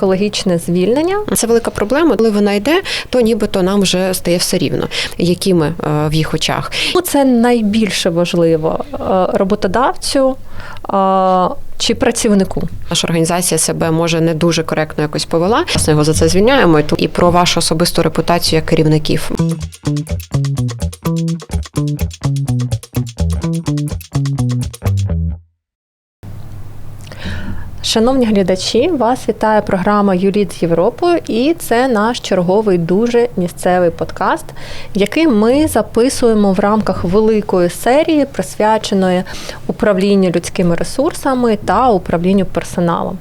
Екологічне звільнення Це велика проблема. Коли вона йде, то нібито нам вже стає все рівно, які ми е, в їх очах. Ну, це найбільше важливо е, роботодавцю е, чи працівнику. Наша організація себе може не дуже коректно якось повела. Власне, його за це звільняємо. І про вашу особисту репутацію як керівників. Шановні глядачі, вас вітає програма Юліт з Європою, і це наш черговий дуже місцевий подкаст, який ми записуємо в рамках великої серії, присвяченої управлінню людськими ресурсами та управлінню персоналом.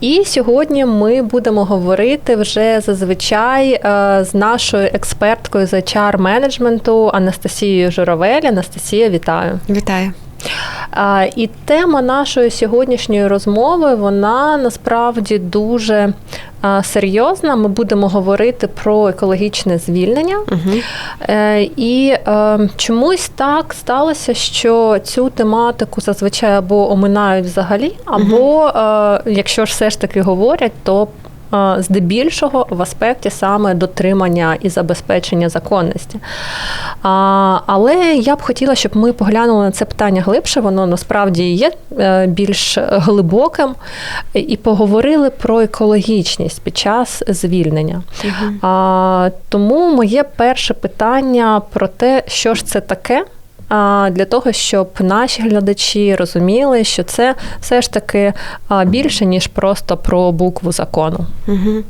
І сьогодні ми будемо говорити вже зазвичай е, з нашою експерткою з HR менеджменту Анастасією Журавель. Анастасія, вітаю. Вітаю. І тема нашої сьогоднішньої розмови вона насправді дуже серйозна. Ми будемо говорити про екологічне звільнення. Угу. І е, чомусь так сталося, що цю тематику зазвичай або оминають взагалі, або е, якщо ж все ж таки говорять, то здебільшого в аспекті саме дотримання і забезпечення законності. Але я б хотіла, щоб ми поглянули на це питання глибше, воно насправді є е, більш глибоким, і поговорили про екологічність під час звільнення. А, Тому моє перше питання про те, що ж це таке. Для того, щоб наші глядачі розуміли, що це все ж таки більше, ніж просто про букву закону. Угу.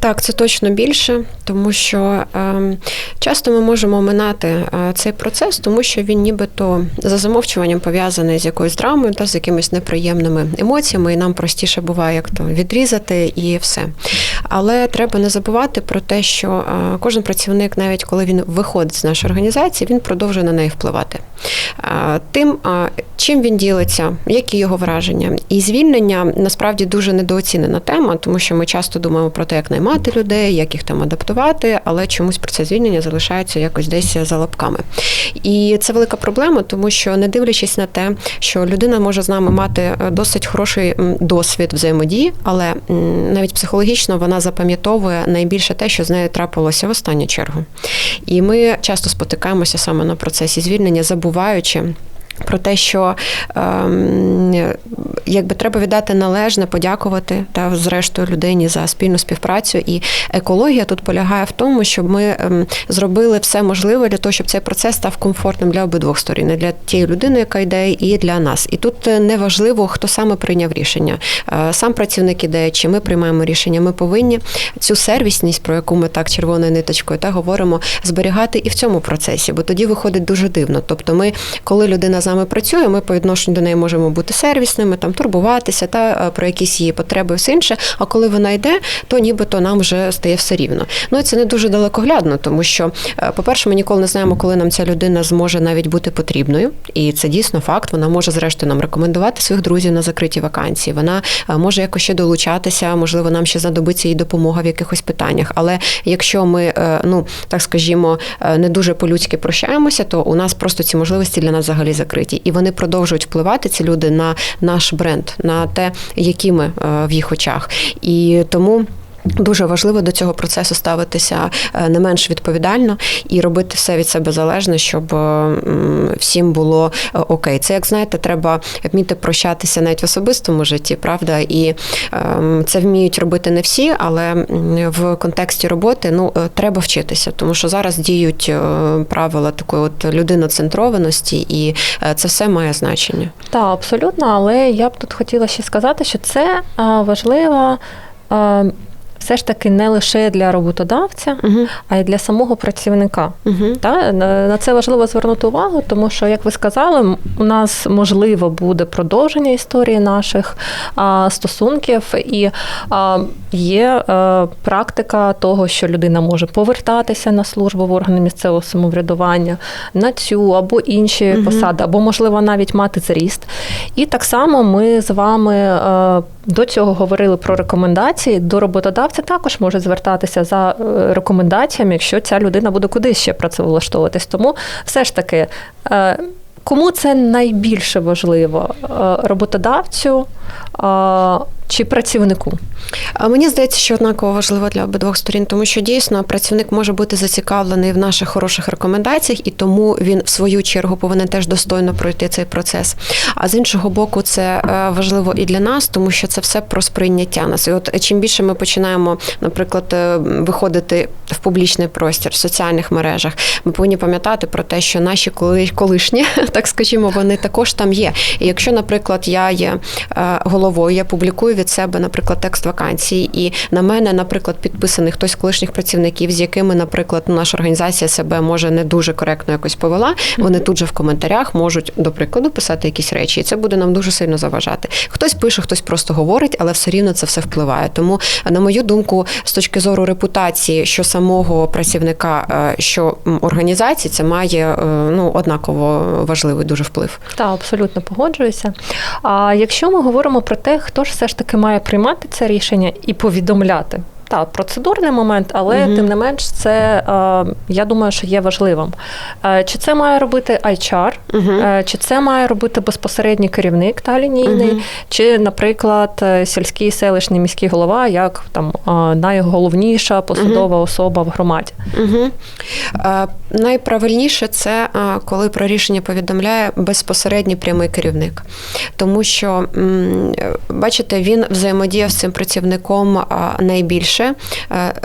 Так, це точно більше, тому що е, часто ми можемо оминати е, цей процес, тому що він нібито за замовчуванням пов'язаний з якоюсь драмою та з якимись неприємними емоціями, і нам простіше буває як то відрізати і все. Але треба не забувати про те, що е, кожен працівник, навіть коли він виходить з нашої організації, він продовжує на неї впливати. Е, Тим, чим він ділиться, які його враження, і звільнення насправді дуже недооцінена тема, тому що ми часто думаємо про те, як наймати людей, як їх там адаптувати, але чомусь про це звільнення залишається якось десь за лапками. І це велика проблема, тому що не дивлячись на те, що людина може з нами мати е, досить хороший досвід взаємодії, але навіть психологічно вона запам'ятовує найбільше те, що з нею трапилося в останню чергу. І ми часто спотикаємося саме на процесі звільнення, забуваючи. Про те, що ем, якби треба віддати належне, подякувати та зрештою людині за спільну співпрацю. І екологія тут полягає в тому, щоб ми ем, зробили все можливе для того, щоб цей процес став комфортним для обидвох сторін, для тієї людини, яка йде, і для нас. І тут е, не важливо, хто саме прийняв рішення. Е, Сам працівник іде, чи ми приймаємо рішення. Ми повинні цю сервісність, про яку ми так червоною ниточкою та говоримо, зберігати і в цьому процесі, бо тоді виходить дуже дивно. Тобто, ми, коли людина з нами працює, ми по відношенню до неї можемо бути сервісними, там турбуватися та е, про якісь її потреби, все інше. А коли вона йде, то нібито нам вже стає все рівно. Ну і це не дуже далекоглядно, тому що, е, по-перше, ми ніколи не знаємо, коли нам ця людина зможе навіть бути потрібною, і це дійсно факт. Вона може зрештою нам рекомендувати своїх друзів на закриті вакансії. Вона е, може якось ще долучатися, можливо, нам ще знадобиться їй допомога в якихось питаннях. Але якщо ми, ну так скажімо, не дуже по-людськи прощаємося, то у нас просто ці можливості для нас взагалі закриті, і вони продовжують впливати ці люди на наш бренд, на те, які ми е, в їх очах. І тому. Дуже важливо до цього процесу ставитися е, не менш відповідально і робити все від себе залежне, щоб е, всім було е, окей. Це як знаєте, треба вміти прощатися навіть в особистому житті, правда, і ем, це вміють робити не всі, але в контексті роботи ну треба вчитися, тому що зараз діють правила такої от людиноцентрованості, і це все має значення. Так, абсолютно, але я б тут хотіла ще сказати, що це а, важливо. А, Все ж таки не лише для роботодавця, Угу. а й для самого працівника. Угу. Та на це важливо звернути увагу, тому що, як ви сказали, у нас можливо буде продовження історії наших а, стосунків, і а, є а, практика того, що людина може повертатися на службу в органи місцевого самоврядування на цю або інші Мгм. посади, або можливо навіть мати зріст. І так само ми з вами е, до цього говорили про рекомендації. До роботодавця також може звертатися за е, рекомендаціями, якщо ця людина буде кудись ще працевлаштовуватись. Тому все ж таки. е, Кому це найбільше важливо? Е, Роботодавцю, чи працівнику? Мені здається, що однаково важливо для обидвох сторін, тому що дійсно працівник може бути зацікавлений в наших хороших рекомендаціях, і тому він в свою чергу повинен теж достойно пройти цей процес. А з іншого боку, це е, важливо і для нас, тому що це все про сприйняття нас. І от чим більше ми починаємо, наприклад, е, виходити в публічний простір в соціальних мережах, ми повинні пам'ятати про те, що наші колишні, так скажімо, вони також там є. І якщо, наприклад, я є е, головою, я публікую від себе, наприклад, текст вакансії, і на мене, наприклад, підписаний хтось з колишніх працівників, з якими, наприклад, наша організація себе може не дуже коректно якось повела. Вони тут же в коментарях можуть, до прикладу, писати якісь речі, і це буде нам дуже сильно заважати. Хтось пише, хтось просто говорить, але все рівно це все впливає. Тому, на мою думку, з точки зору репутації, що самого працівника, е, що організації, це має е, ну однаково важливий дуже вплив. Так, абсолютно погоджуюся. А якщо ми говоримо про те, хто ж все ж таки має приймати це рішення і повідомляти. Так, процедурний момент, але Мгм. тим не менш, це е, я думаю, що є важливим. Е, Чи це має робити HR, Угу. Е, Чи це має робити безпосередній керівник та лінійний, Мгм. чи, наприклад, е, сільський селищний міський голова, як там е, найголовніша посадова особа в громаді? Угу. Найправильніше це коли про рішення повідомляє безпосередній прямий керівник, тому що бачите, він взаємодіяв з цим працівником найбільше, е,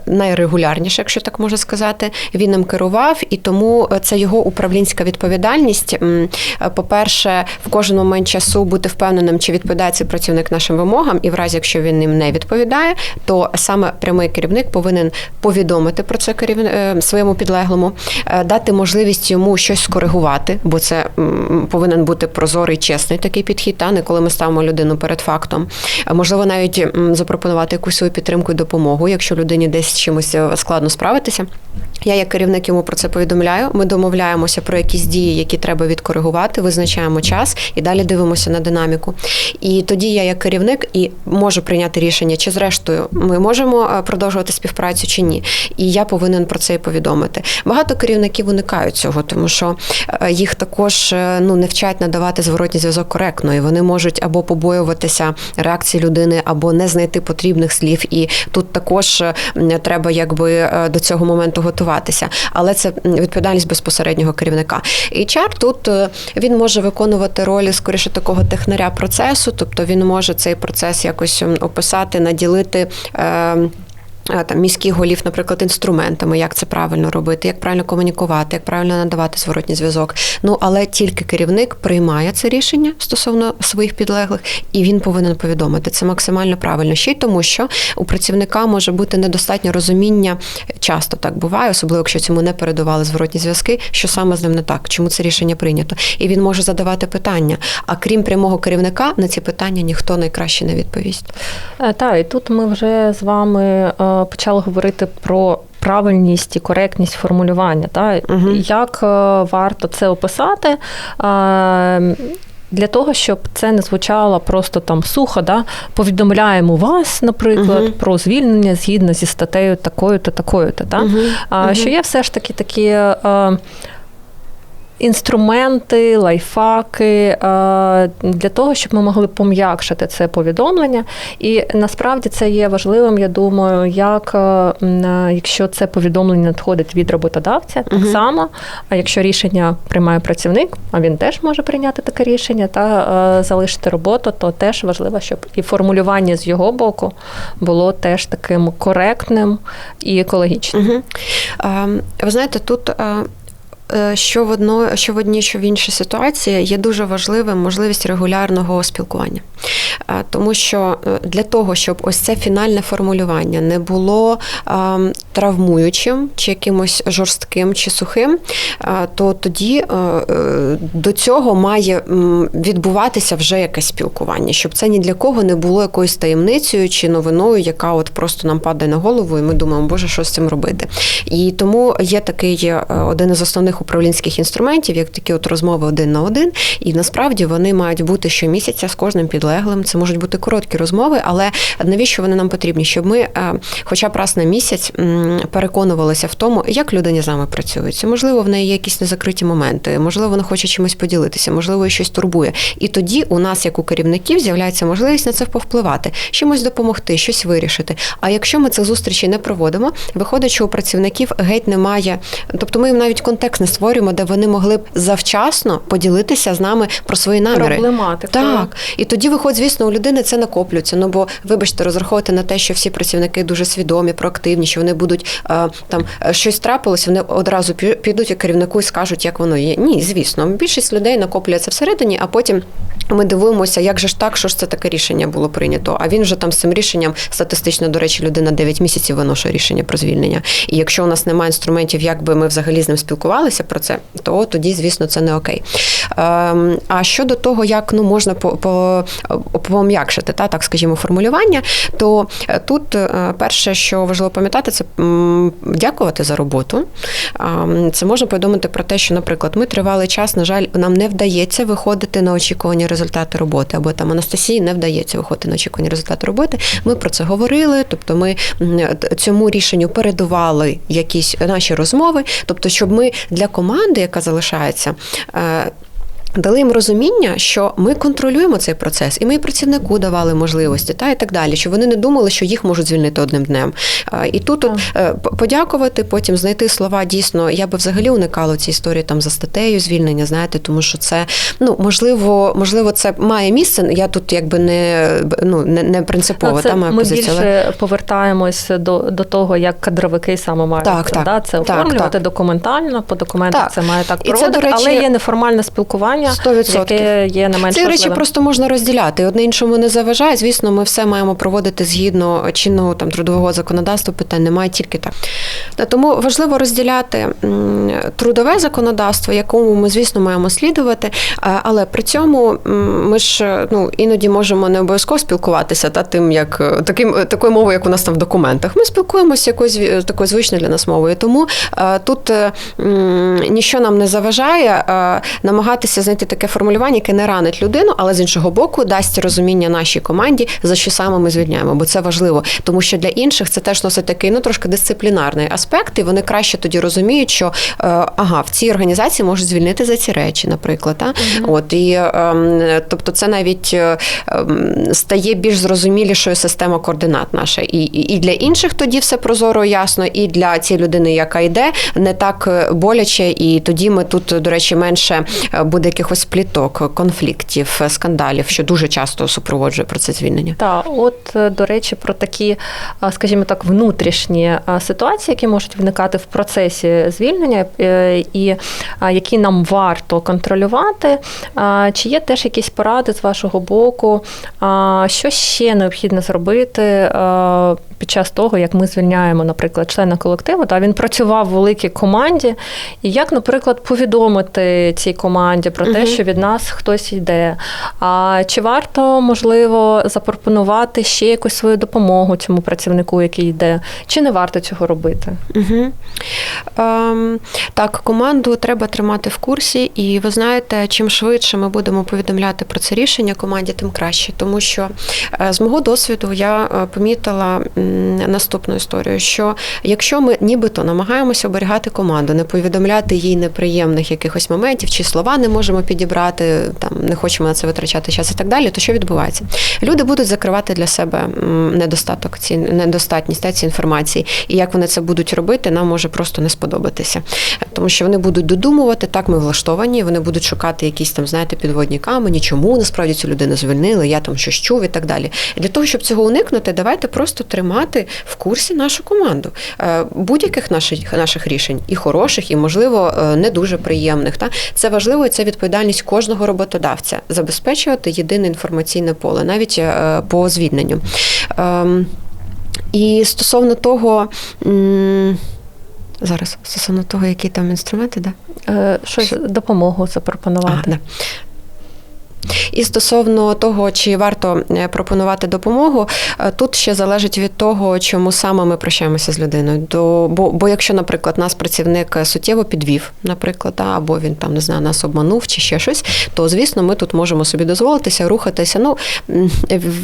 найрегулярніше, якщо так можна сказати. Він ним керував, і тому це його управлінська відповідальність. Е, По-перше, в кожен момент часу бути впевненим, чи відповідає цей працівник нашим вимогам, і в разі, якщо він ним не відповідає, то саме прямий керівник повинен повідомити про це керів... е, своєму підлеглому, дати можливість йому щось скоригувати, бо це повинен бути прозорий, чесний такий підхід, та не коли ми ставимо людину перед фактом. Можливо, навіть запропонувати якусь свою підтримку і допомогу, якщо людині десь чимось е, складно справитися. Я, як керівник, йому про це повідомляю. Ми домовляємося про якісь дії, які треба відкоригувати, визначаємо час і далі дивимося на динаміку. І тоді я, як керівник, і можу прийняти рішення, чи зрештою ми можемо е, продовжувати співпрацю чи ні. І я повинен про це і повідомити. Багато керівників уникають цього, тому що е, їх також е, ну не вчать надавати зворотній зв'язок коректно, і вони можуть або побоюватися реакції людини, або не знайти потрібних слів. І тут також треба якби до цього моменту готуватися. Але це відповідальність безпосереднього керівника. Чар тут е, він може виконувати роль скоріше такого технаря процесу, тобто він може цей процес якось описати, наділити. Е, там міських голів, наприклад, інструментами, як це правильно робити, як правильно комунікувати, як правильно надавати зворотній зв'язок. Ну але тільки керівник приймає це рішення стосовно своїх підлеглих, і він повинен повідомити це максимально правильно. Ще й тому, що у працівника може бути недостатньо розуміння. Часто так буває, особливо якщо цьому не передавали зворотні зв'язки, що саме з ним не так, чому це рішення прийнято. І він може задавати питання. А крім прямого керівника, на ці питання ніхто найкраще не відповість. Е, Так, і тут ми вже з вами е, почали говорити про. Правильність і коректність формулювання, та Угу. як е, варто це описати е, для того, щоб це не звучало просто там сухо, да? повідомляємо вас, наприклад, Мгм. про звільнення згідно зі статтею такою-то, такою-то. та uh-huh. Uh-huh. Що є все ж таки такі е, інструменти, лайфхаки е, для того, щоб ми могли пом'якшити це повідомлення. І насправді це є важливим, я думаю, як е, е, якщо це повідомлення надходить від роботодавця, так Мгм. само, а якщо рішення приймає працівник, а він теж може прийняти таке рішення та залишити роботу, то теж важливо, щоб і формулювання з його боку було теж таким коректним і екологічним. Угу. Ви знаєте, тут. Е, Що в одно, що в одній, що в іншій ситуації є дуже важливим можливість регулярного спілкування, Е, тому що е, для того, щоб ось це фінальне формулювання не було ем, травмуючим чи якимось жорстким чи сухим, то тоді до цього має відбуватися вже якесь спілкування, щоб це ні для кого не було якоюсь таємницею чи новиною, яка от просто нам падає на голову, і ми думаємо, боже, що з цим робити. І тому є такий один із основних управлінських інструментів, як такі от розмови один на один, і насправді вони мають бути щомісяця з кожним підлеглим. Це можуть бути короткі розмови, але навіщо вони нам потрібні? Щоб ми, е, хоча б раз на місяць, переконувалися в тому, як людині з нами працюється. Можливо, в неї є якісь незакриті моменти, можливо, вона хоче чимось поділитися, можливо, її щось турбує. І тоді у нас, як у керівників, з'являється можливість на це повпливати, чимось допомогти, щось вирішити. А якщо ми цих зустрічей не проводимо, виходить, що у працівників геть немає, тобто ми їм навіть контекст не створюємо, де вони могли б завчасно поділитися з нами про свої наміри. Проблематику. Так. І тоді виходить, звісно, у людини це накоплюється. Ну бо, вибачте, розраховувати на те, що всі працівники дуже свідомі, проактивні, що вони будуть е, там е, щось трапилося, вони одразу підуть керівнику і скажуть, як воно є. Ні, звісно, більшість людей накоплюється всередині, а потім. Ми дивимося, як же ж так, що ж це таке рішення було прийнято. А він вже там з цим рішенням статистично, до речі, людина 9 місяців виношує рішення про звільнення. І якщо у нас немає інструментів, як би ми взагалі з ним спілкувалися про це, то тоді, звісно, це не окей. Ем, а щодо того, як ну можна по, по пом'якшити, та так скажімо, формулювання, то е, тут е, перше, що важливо пам'ятати, це дякувати за роботу. Ем, це можна повідомити про те, що, наприклад, ми тривалий час, на жаль, нам не вдається виходити на очікувані результати роботи, або там Анастасії не вдається виходити на очікувані результати роботи. Ми про це говорили, тобто ми цьому рішенню передували якісь наші розмови, тобто, щоб ми для команди, яка залишається. Дали їм розуміння, що ми контролюємо цей процес, і ми і працівнику давали можливості, та і так далі, щоб вони не думали, що їх можуть звільнити одним днем. І тут от, е, подякувати, потім знайти слова. Дійсно, я би взагалі уникала ці історії там за статтею звільнення, знаєте, тому що це ну можливо, можливо, це має місце. Я тут якби не ну не, не принципово. Ну, це та моя ми позиція. більше але... повертаємось до до того, як кадровики саме мають так, так, да, це оформлювати так, так. документально, по документах так. це має так проводити, і це, до речі, але є неформальне спілкування. 100%. яке є не менш Ці речі просто можна розділяти. Одне іншому не заважає. Звісно, ми все маємо проводити згідно чинного там трудового законодавства. Питань немає тільки так. Тому важливо розділяти трудове законодавство, якому ми, звісно, маємо слідувати. Але при цьому ми ж ну іноді можемо не обов'язково спілкуватися та тим, як таким такою мовою, як у нас там в документах. Ми спілкуємося якоюсь такою звичною для нас мовою. Тому тут ніщо нам не заважає намагатися знайти таке формулювання, яке не ранить людину, але з іншого боку дасть розуміння нашій команді, за що саме ми звільняємо, бо це важливо, тому що для інших це теж носить такий ну трошки дисциплінарний аспект, і вони краще тоді розуміють, що е, ага, в цій організації можуть звільнити за ці речі, наприклад. Та? Угу. От і ем, тобто, це навіть ем, стає більш зрозумілішою система координат наша. І, і для інших тоді все прозоро, ясно, і для цієї людини, яка йде, не так е, боляче, і тоді ми тут, до речі, менше е, буде якихось пліток, конфліктів, скандалів, що дуже часто супроводжує процес звільнення. Так, от е, до речі, про такі, скажімо так, внутрішні ситуації, які можуть виникати в процесі звільнення, е, і які нам варто контролювати. Чи є теж якісь поради з вашого боку? Що ще необхідно зробити під час того, як ми звільняємо, наприклад, члена колективу? Та він працював в великій команді, і як, наприклад, повідомити цій команді про те, що від нас хтось йде. А чи варто можливо запропонувати ще якусь свою допомогу цьому працівнику, який йде, чи не варто цього робити? Угу. Ем, так, команду треба тримати в курсі, і ви знаєте, чим швидше ми будемо повідомляти про це рішення команді, тим краще. Тому що е, з мого досвіду я е, помітила наступну історію: що якщо ми нібито намагаємося оберігати команду, не повідомляти їй неприємних якихось моментів чи слова не можемо підібрати, там не хочемо на це витрачати час і так далі, то що відбувається? Люди будуть закривати для себе недостаток ці недостатність цієї інформації, і як вони це будуть робити, нам може просто не сподобатися, тому що вони будуть додумувати, так ми влаштовані, вони будуть шукати якісь там, знаєте, підводні камені, чому насправді цю людину звільнили, я там щось чув і так далі. Для того щоб цього уникнути, давайте просто тримати в курсі нашу команду е, будь-яких наших наших рішень, і хороших, і можливо е, не дуже приємних. Та це важливо, і це відповідальність кожного роботодавця забезпечувати єдине інформаційне поле, навіть е, по звільненню. Ем, і стосовно того. Зараз стосовно того, які там інструменти, да? Щось допомогу запропонувати. А, да. І стосовно того, чи варто е, пропонувати допомогу, е, тут ще залежить від того, чому саме ми прощаємося з людиною. До, бо, бо якщо, наприклад, нас працівник суттєво підвів, наприклад, да, або він там не знаю, нас обманув чи ще щось, то звісно, ми тут можемо собі дозволитися рухатися. Ну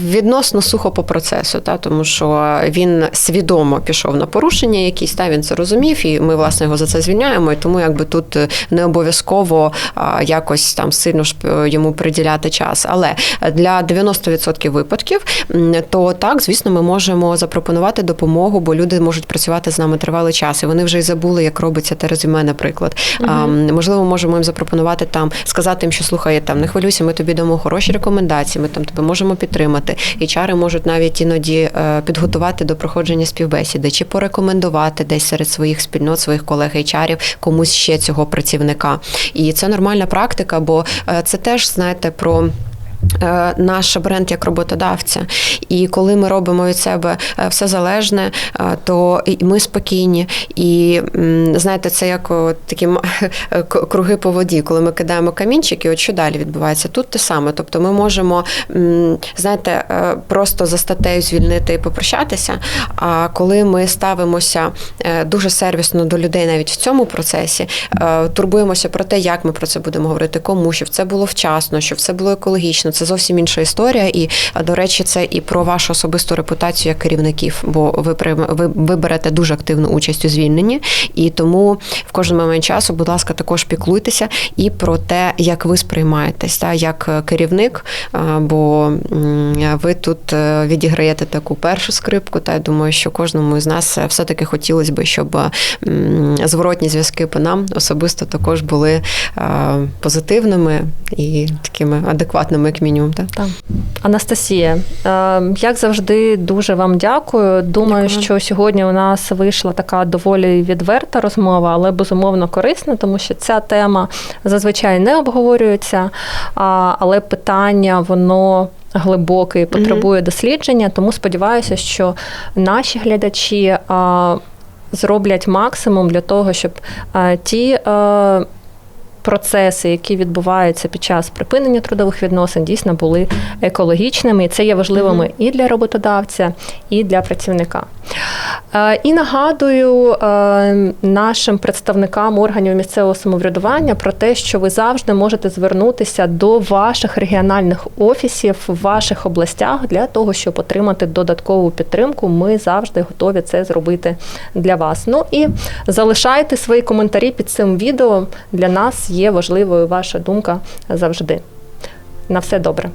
відносно сухо по процесу, та тому що він свідомо пішов на порушення, якісь та він це розумів, і ми власне його за це звільняємо. І тому якби тут е, не обов'язково якось там сильно ж е, йому приділяти час. Але для 90% випадків, то так, звісно, ми можемо запропонувати допомогу, бо люди можуть працювати з нами тривалий час, і вони вже й забули, як робиться те резюме, наприклад. А, можливо, можемо їм запропонувати там, сказати їм, що слухай, там не хвилюйся, ми тобі дамо хороші рекомендації, ми там тебе можемо підтримати. І чари можуть навіть іноді е, підготувати до проходження співбесіди чи порекомендувати десь серед своїх спільнот, своїх колег HR комусь ще цього працівника. І це нормальна практика, бо е, це теж знаєте про. Е, Наш бренд як роботодавця, і коли ми робимо від себе е, все залежне, е, то і ми спокійні. І знаєте, це як такі круги по воді, коли ми кидаємо камінчики, от що далі відбувається? Тут те саме. Тобто ми можемо, знаєте, просто за статтею звільнити і попрощатися. А коли ми ставимося дуже сервісно до людей навіть в цьому процесі, турбуємося про те, як ми про це будемо говорити, кому, щоб це було вчасно, щоб це було екологічно. Це зовсім інша історія. І, до речі, це і про вашу особисту репутацію як керівників, бо ви ви, ви берете дуже активну участь у звільненні, і тому в кожен момент часу, будь ласка, також піклуйтеся і про те, як ви сприймаєтесь, та як е, керівник, бо ви тут е, відіграєте таку першу скрипку. Та я думаю, що кожному з нас е, все-таки хотілося б, щоб зворотні зв'язки по нам особисто також були позитивними і такими адекватними, як мінімум. Та? Так. Анастасія, е, як завжди, дуже вам дякую. Думаю, Дякую. що сьогодні у нас вийшла така доволі відверта розмова, але безумовно корисна, тому що ця тема зазвичай не обговорюється, але питання воно. Глибоке і потребує дослідження, тому сподіваюся, що наші глядачі а, зроблять максимум для того, щоб а, ті а, процеси, які відбуваються під час припинення трудових відносин, дійсно були екологічними. І це є важливими і для роботодавця, і для працівника. Е, І нагадую е, нашим представникам органів місцевого самоврядування про те, що ви завжди можете звернутися до ваших регіональних офісів в ваших областях для того, щоб отримати додаткову підтримку. Ми завжди готові це зробити для вас. Ну і залишайте свої коментарі під цим відео. Для нас є важливою ваша думка завжди. На все добре.